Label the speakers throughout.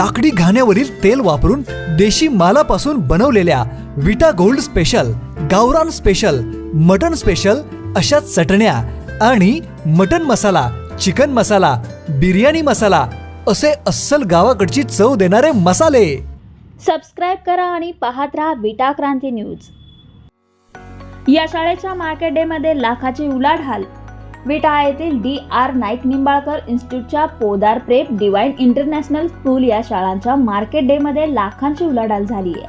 Speaker 1: लाकडी घाण्यावरील तेल वापरून देशी मालापासून बनवलेल्या विटा गोल्ड स्पेशल गावरान स्पेशल मटन स्पेशल अशा चटण्या आणि मटन मसाला चिकन मसाला बिर्याणी मसाला असे अस्सल गावाकडची चव देणारे मसाले.
Speaker 2: सबस्क्राईब करा आणि पाहत राहा विटा क्रांती न्यूज. या शाळेच्या मार्केट डे मध्ये लाखाची उलाढाल विटा येथील D R Naik Nimbalkar इन्स्टिट्यूटच्या Podar prep divine international school या शाळांच्या मार्केट डेमध्ये लाखांची उलाढाल झाली आहे.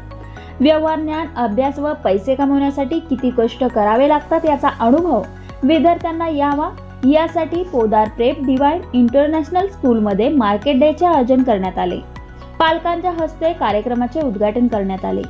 Speaker 2: व्यवहार ज्ञान अभ्यास व पैसे कमवण्यासाठी किती कष्ट करावे लागतात याचा अनुभव विद्यार्थ्यांना यावा. यासाठी पोदार प्रेप डिवाइन इंटरनॅशनल स्कूलमध्ये मार्केट डेचे आयोजन करण्यात आले. पालकांच्या हस्ते कार्यक्रमाचे उद्घाटन करण्यात आले.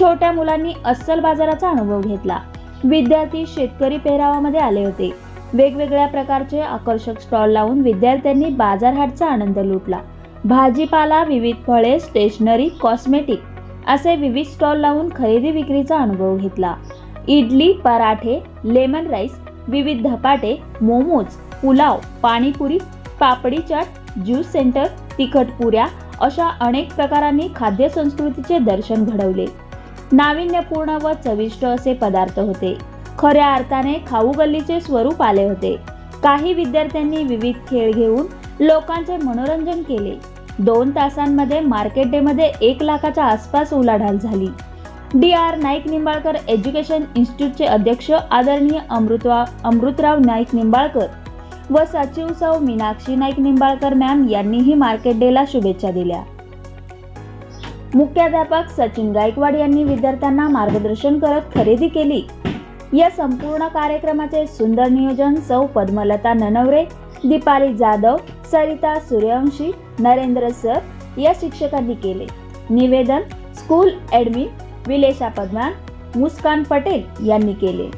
Speaker 2: छोट्या मुलांनी अस्सल बाजाराचा अनुभव घेतला. विद्यार्थी शेतकरी पेहरावामध्ये आले होते. वेगवेगळ्या प्रकारचे आकर्षक स्टॉल लावून विद्यार्थ्यांनी बाजारहाटचा आनंद लुटला. भाजीपाला विविध फळे स्टेशनरी कॉस्मेटिक असे विविध स्टॉल लावून खरेदी विक्रीचा अनुभव घेतला. इडली पराठे लेमन राईस विविध धपाटे मोमोज पुलाव पाणीपुरी पापडी चाट ज्यूस सेंटर तिखट पुऱ्या अशा अनेक प्रकारांनी खाद्य संस्कृतीचे दर्शन घडवले. नाविन्यपूर्ण व चविष्ट असे पदार्थ होते. खऱ्या अर्थाने खाऊ गल्लीचे स्वरूप आले होते. काही विद्यार्थ्यांनी विविध खेळ घेऊन लोकांचे मनोरंजन केले. दोन तासांमध्ये मार्केट डे मध्ये एक लाखाच्या आसपास उलाढाल झाली. D R Naik Nimbalkar education इन्स्टिट्यूटचे अध्यक्ष आदरणीय अमृतवा अमृतराव नाईक निंबाळकर व सचिव सौ मीनाक्षी नाईक निंबाळकर मॅम यांनीही मार्केट डेला शुभेच्छा दिल्या. मुख्याध्यापक सचिन गायकवाड यांनी विद्यार्थ्यांना मार्गदर्शन करत खरेदी केली. या संपूर्ण कार्यक्रमाचे सुंदर नियोजन सौ पद्मलता ननवरे दीपाली जाधव सरिता सूर्यवंशी नरेंद्र सर या शिक्षकांनी केले. निवेदन स्कूल ॲडमिन विलेशा पद्मान मुस्कान पटेल यांनी केले.